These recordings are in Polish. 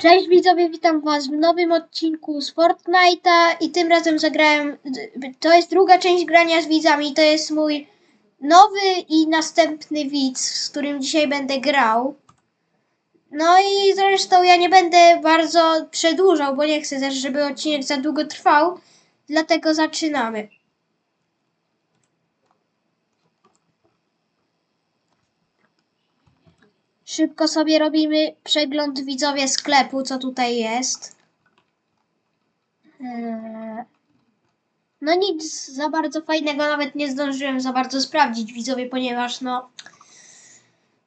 Cześć widzowie, witam was w nowym odcinku z Fortnite'a i tym razem zagrałem, to jest druga część grania z widzami, to jest mój nowy i następny widz, z którym dzisiaj będę grał. No i zresztą ja nie będę bardzo przedłużał, bo nie chcę też, żeby odcinek za długo trwał, dlatego zaczynamy. Szybko sobie robimy przegląd widzowie sklepu, co tutaj jest. Eee, No nic za bardzo fajnego, nawet nie zdążyłem za bardzo sprawdzić widzowie, ponieważ no...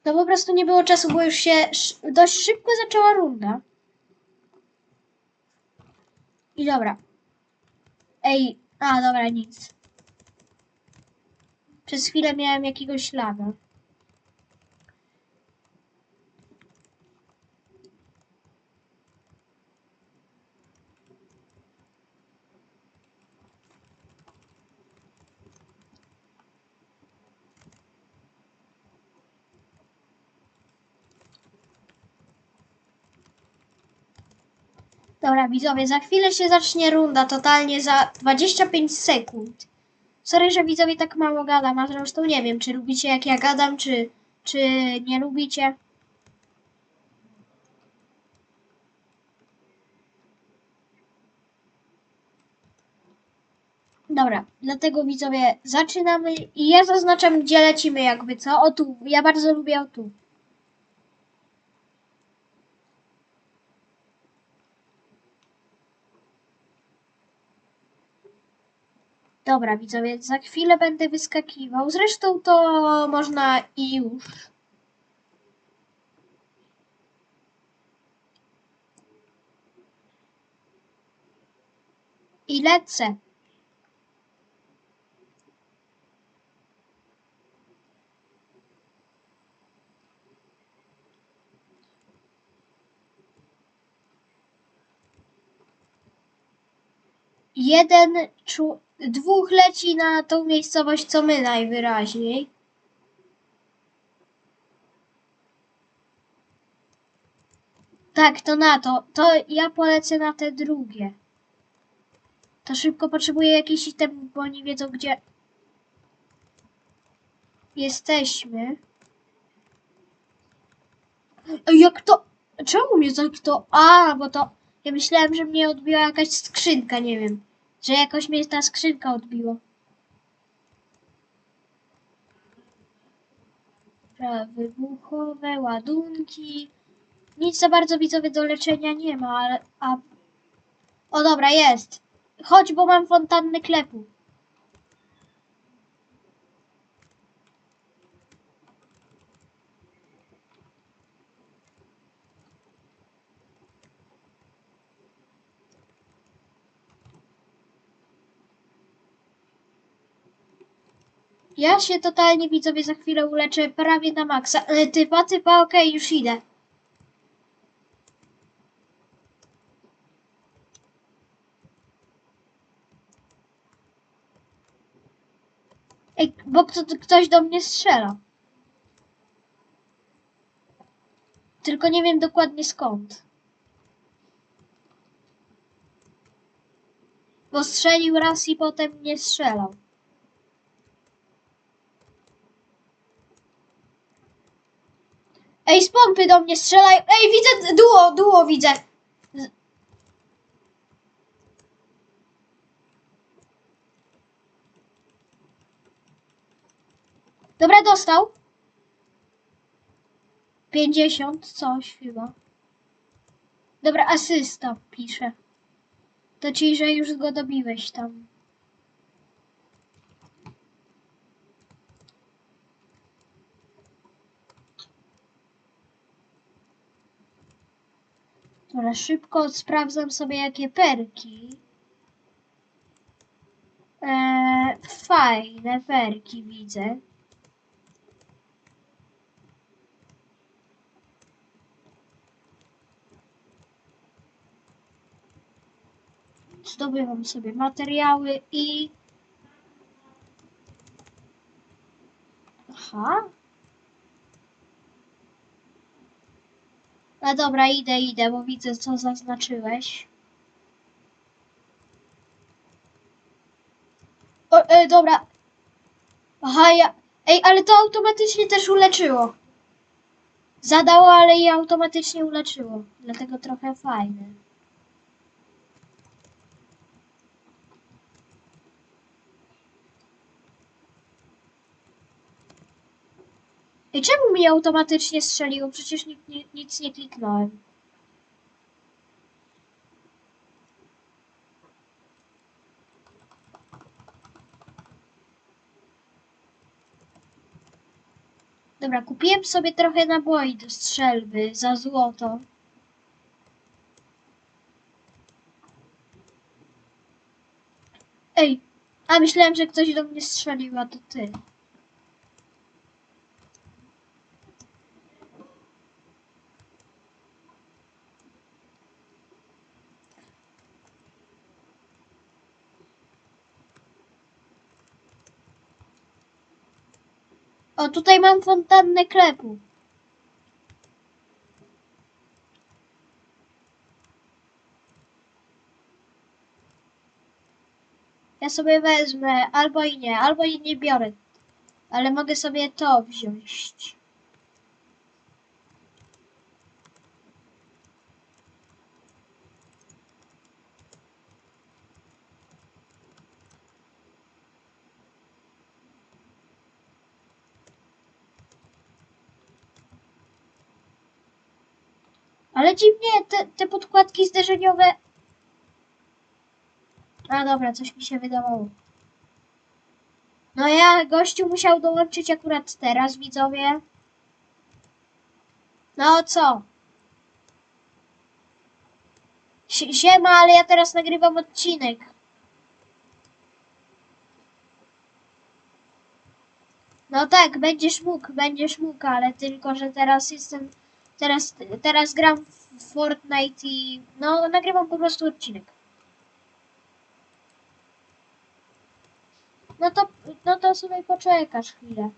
No po prostu nie było czasu, bo już się dość szybko zaczęła runda. I dobra. Ej, a dobra, nic. Przez chwilę miałem jakiegoś laga. Dobra, widzowie, za chwilę się zacznie runda, totalnie za 25 sekund. Sorry, że widzowie tak mało gadam, a zresztą nie wiem, czy lubicie jak ja gadam, czy, czy nie lubicie. Dobra, dlatego widzowie zaczynamy i ja zaznaczam gdzie lecimy jakby co. O tu, ja bardzo lubię o tu. Dobra, widzowie, za chwilę będę wyskakiwał. Zresztą to można i już. I lecę. Jeden, czu- dwóch leci na tą miejscowość, co my najwyraźniej. Tak, to na to. To ja polecę na te drugie. To szybko potrzebuję jakiś item, bo oni wiedzą gdzie jesteśmy. Jak to? Czemu mnie tak to? A, bo to. Ja myślałem, że mnie odbiła jakaś skrzynka, nie wiem. Że jakoś mnie ta skrzynka odbiła. Dobra, Wybuchowe, ładunki. Nic za bardzo widzowie do leczenia nie ma, ale. A... O dobra, jest. Chodź, bo mam fontannę klepu. Ja się totalnie widzowie za chwilę uleczę prawie na maksa. E, Typa, typa, okej, już idę. Ej, bo kto, ktoś do mnie strzela. Tylko nie wiem dokładnie skąd. Bo strzelił raz i potem nie strzelał. Ej, z pompy do mnie strzelają. Ej, widzę duo, duo widzę. Dobra, dostał. 50, coś chyba. Dobra, asysta pisze. To ci, że już go dobiłeś tam. Dobra, szybko sprawdzam sobie jakie perki. Eee, fajne perki widzę. Zdobywam sobie materiały i... Aha. E, dobra, idę, idę, bo widzę, co zaznaczyłeś. O, e, dobra. Aha, ja... Ej, ale to automatycznie też uleczyło. Zadało, ale i automatycznie uleczyło. Dlatego trochę fajne. I czemu mi automatycznie strzeliło? Przecież nic, nic nie kliknąłem. Dobra, kupiłem sobie trochę naboi do strzelby za złoto. Ej, a myślałem, że ktoś do mnie strzelił, a to ty. O, tutaj mam fontannę klepu. Ja sobie wezmę, albo i nie, albo i nie biorę. Ale mogę sobie to wziąć. Ale dziwnie, te, te podkładki zderzeniowe... A dobra, coś mi się wydawało. No ja, gościu musiał dołączyć akurat teraz, widzowie. No co? Sie- Siema, ale ja teraz nagrywam odcinek. No tak, będziesz mógł, będziesz mógł, ale tylko, że teraz jestem, teraz, teraz gram w Fortnite i no nagrywam po prostu odcinek. No to, no to sobie poczekasz chwilę.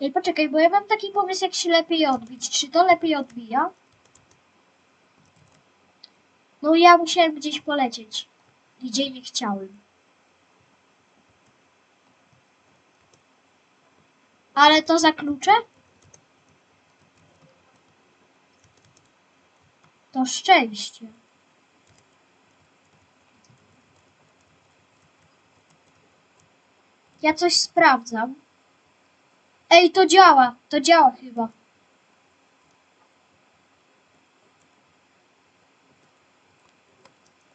Ej, poczekaj, bo ja mam taki pomysł, jak się lepiej odbić. Czy to lepiej odbija? No ja musiałem gdzieś polecieć, gdzie nie chciałem. Ale to za klucze? To szczęście. Ja coś sprawdzam. Ej, to działa, to działa chyba.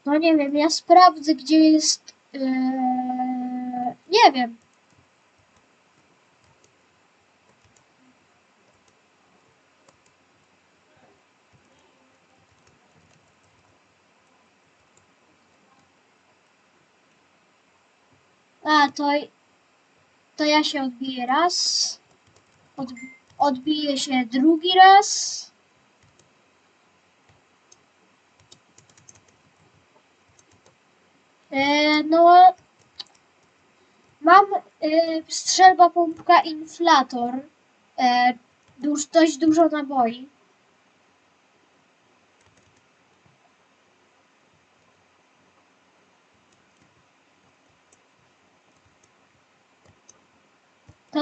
No nie wiem, ja sprawdzę, gdzie jest. Eee, nie wiem. A, to, to ja się odbiję raz. Odb odbiję się drugi raz. E, no, mam e, strzelba pompka inflator. E, duż, dość dużo naboi.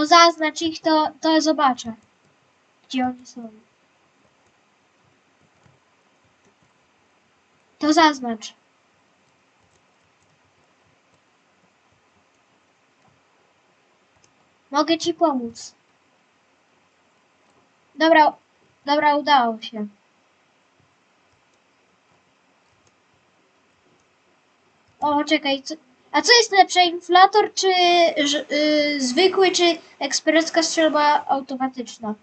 Zaznacz ich, to, to zobaczę. Gdzie oni są. To zaznacz. Mogę ci pomóc. Dobra, dobra, udało się. O, czekaj, co, A co jest lepsze, inflator czy ż- y, zwykły, czy ekspreska strzelba automatyczna?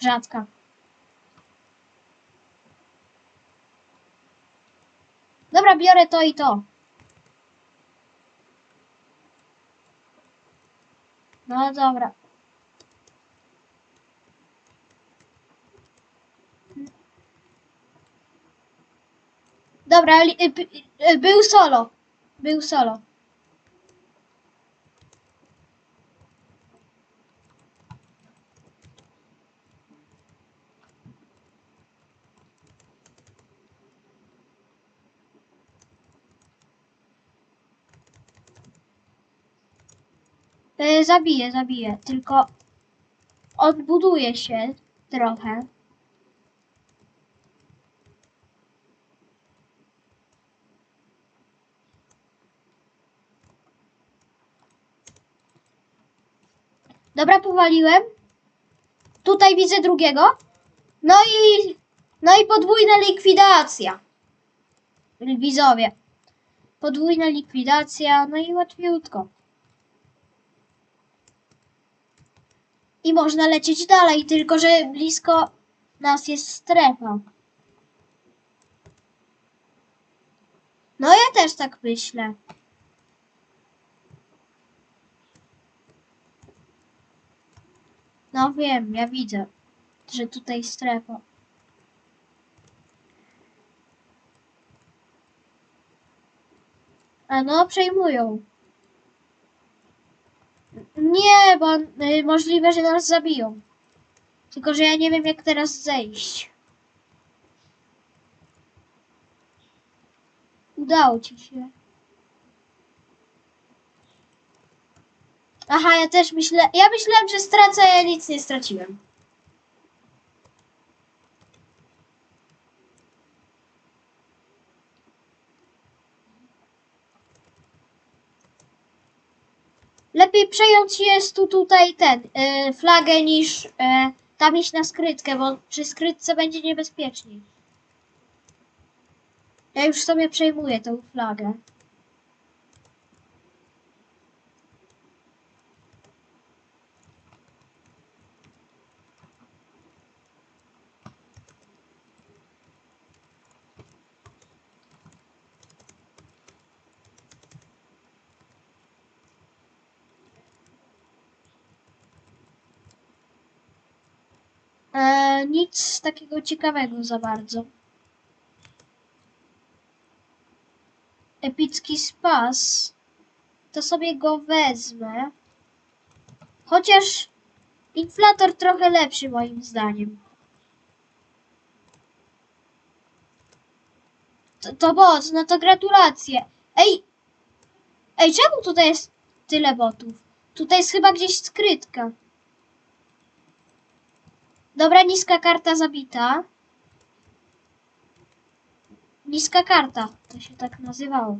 Rzadka. Dobra, biorę to i to. No dobra. Dobra, y, p- y, był solo. Był solo. E, zabiję, zabiję. Tylko odbuduje się trochę. Dobra, powaliłem. Tutaj widzę drugiego. No i, no i podwójna likwidacja. Widzowie. Podwójna likwidacja, no i łatwiutko. I można lecieć dalej, tylko że blisko nas jest strefa. No ja też tak myślę. No wiem, ja widzę, że tutaj strefa. A no, przejmują. Nie, bo y, możliwe, że nas zabiją. Tylko, że ja nie wiem, jak teraz zejść. Udało ci się. Aha, ja też myślę. Ja myślałem, że stracę, a ja nic nie straciłem. Lepiej przejąć jest tu tutaj ten y, flagę niż y, tam iść na skrytkę, bo przy skrytce będzie niebezpieczniej. Ja już sobie przejmuję tą flagę. Nic takiego ciekawego za bardzo. Epicki spas. To sobie go wezmę. Chociaż inflator trochę lepszy moim zdaniem. To, to no to gratulacje. Ej! Ej, czemu tutaj jest tyle botów? Tutaj jest chyba gdzieś skrytka. Dobra, niska karta zabita. Niska karta, to się tak nazywało.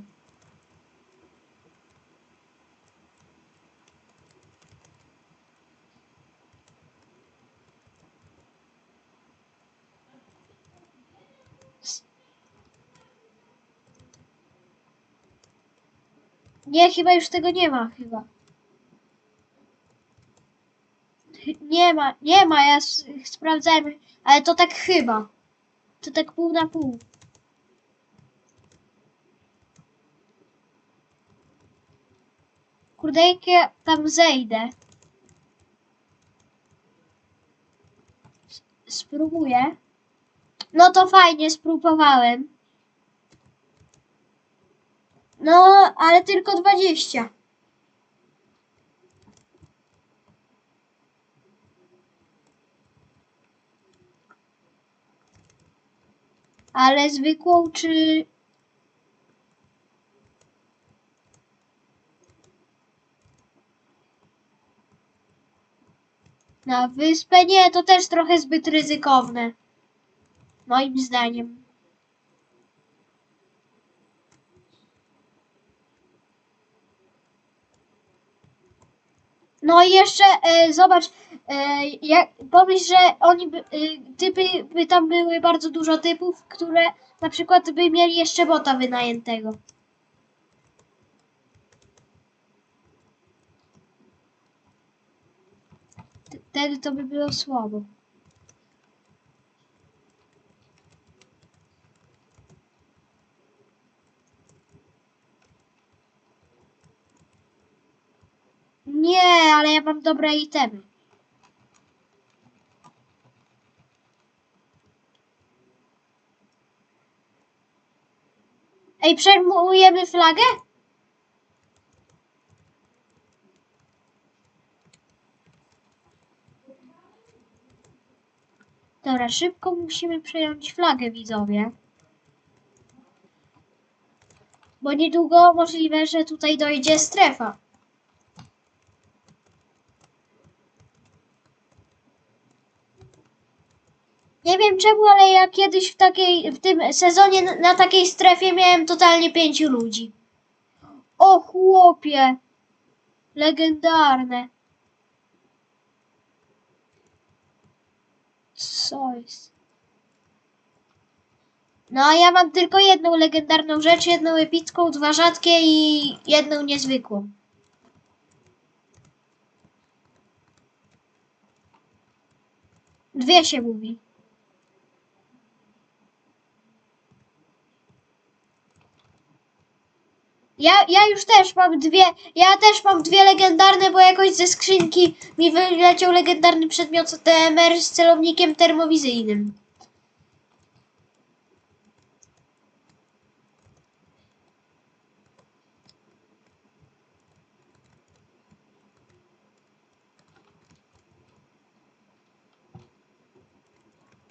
Nie, chyba już tego nie ma, chyba. Nie ma, nie ma, ja sprawdzałem, ale to tak chyba. To tak pół na pół. Kurde, jak ja tam zejdę. S- Spróbuję. No to fajnie, spróbowałem. No, ale tylko 20. Ale zwykłą czy... Na wyspę? Nie, to też trochę zbyt ryzykowne. Moim zdaniem. No i jeszcze e, zobacz, e, jak, pomyśl, że oni by, e, by tam były bardzo dużo typów, które na przykład by mieli jeszcze bota wynajętego. Wtedy to by było słabo. Nie, ale ja mam dobre itemy. Ej, przejmujemy flagę? Dobra, szybko musimy przejąć flagę, widzowie. Bo niedługo możliwe, że tutaj dojdzie strefa. Nie wiem czemu, ale ja kiedyś w takiej, w tym sezonie na, na takiej strefie miałem totalnie pięciu ludzi. O chłopie! Legendarne. Co jest? No, ja mam tylko jedną legendarną rzecz, jedną epicką, dwa rzadkie i jedną niezwykłą. Dwie się mówi. Ja, ja już też mam dwie, ja też mam dwie legendarne, bo jakoś ze skrzynki mi wyleciał legendarny przedmiot TMR z celownikiem termowizyjnym.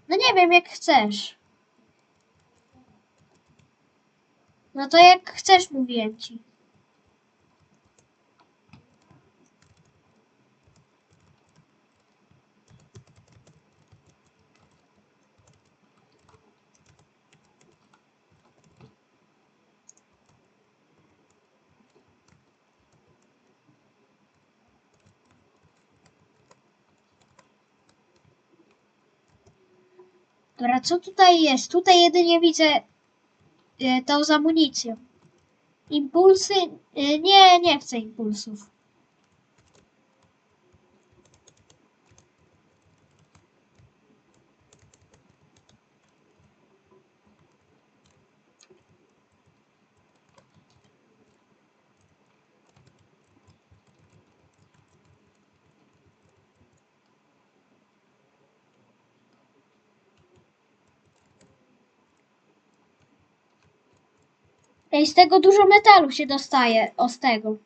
No nie wiem, jak chcesz. No to jak chcesz, mówiłem ci. Dobra, co tutaj jest? Tutaj jedynie widzę tą z amunicją. Impulsy? E, Nie, nie chcę impulsów. Ej, z tego dużo metalu się dostaje. O, z tego.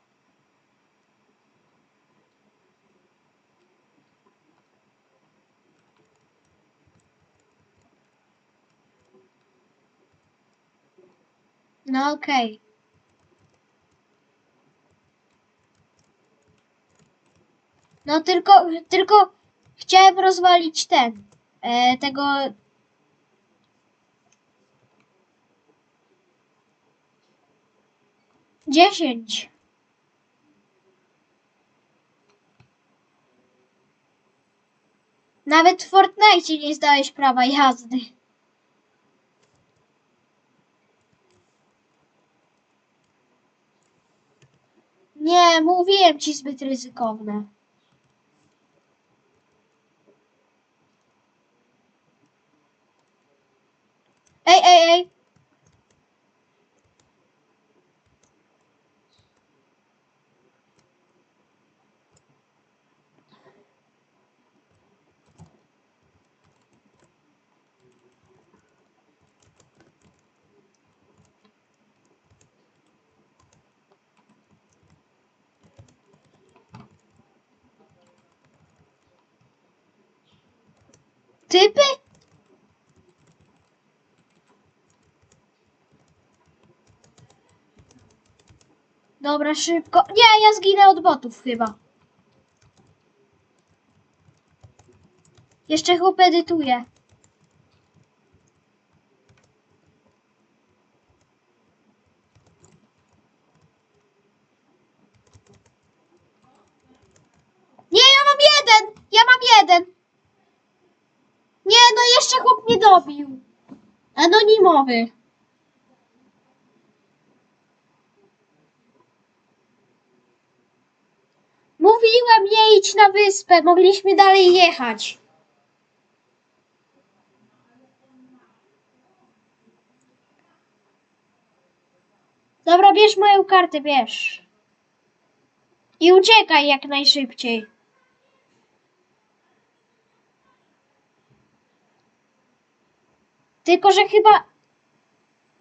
No okej. No tylko, tylko chciałem rozwalić ten, e, tego dziesięć. Nawet w Fortnite nie zdałeś prawa jazdy. Nie, mówiłem ci zbyt ryzykowne. Ej, ej, ej. Typy? Dobra, szybko. Nie, ja zginę od botów chyba. Jeszcze chłop edytuje. Nie, ja mam jeden! Ja mam jeden! Nie, no jeszcze dobił. Anonimowy. Mówiłem nie idź na wyspę, mogliśmy dalej jechać. Dobra, bierz moją kartę, bierz. I uciekaj jak najszybciej. Tylko, że chyba.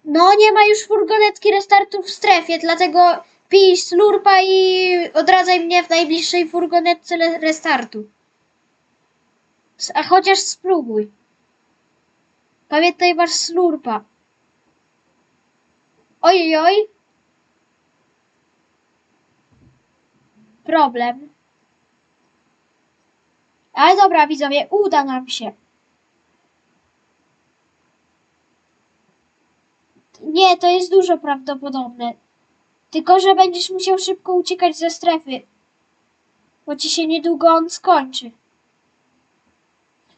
No, nie ma już furgonetki restartu w strefie, dlatego pij slurpa i odradzaj mnie w najbliższej furgonetce restartu. A chociaż spróbuj. Pamiętaj, masz slurpa. Ojej, oj. Problem. Ale dobra, widzowie, uda nam się. Nie, to jest dużo prawdopodobne. Tylko, że będziesz musiał szybko uciekać ze strefy. Bo ci się niedługo on skończy.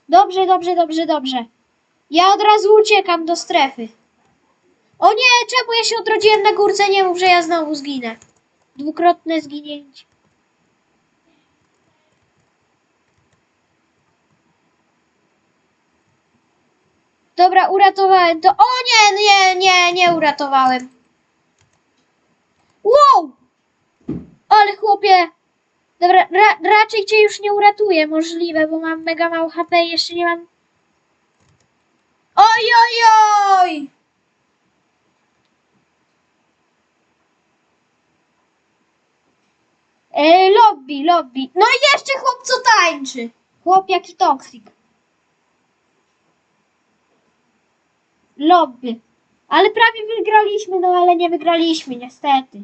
Dobrze, dobrze, dobrze, dobrze. Ja od razu uciekam do strefy. O nie, czemu ja się odrodziłem na górce? Nie mów, że ja znowu zginę. Dwukrotne zginięcie. Dobra, uratowałem to. O nie, nie, nie, nie uratowałem. Wow! Ale chłopie! Dobra, ra, raczej cię już nie uratuję, możliwe, bo mam mega mało HP i jeszcze nie mam... Oj, oj, oj! E, lobby, lobby. No i jeszcze chłop co tańczy. Chłop jaki toksik. Lobby. Ale prawie wygraliśmy, no ale nie wygraliśmy, niestety.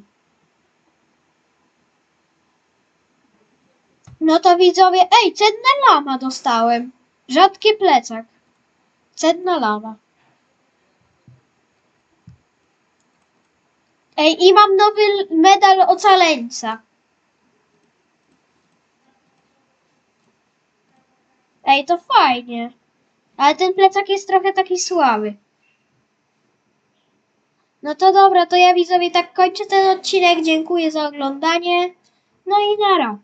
No to widzowie, ej, cenna lama dostałem. Rzadkie plecak. Cenna lama. Ej, i mam nowy medal ocaleńca. Ej, to fajnie. Ale ten plecak jest trochę taki słaby. No to dobra, to ja widzowie tak kończę ten odcinek. Dziękuję za oglądanie. No i nara.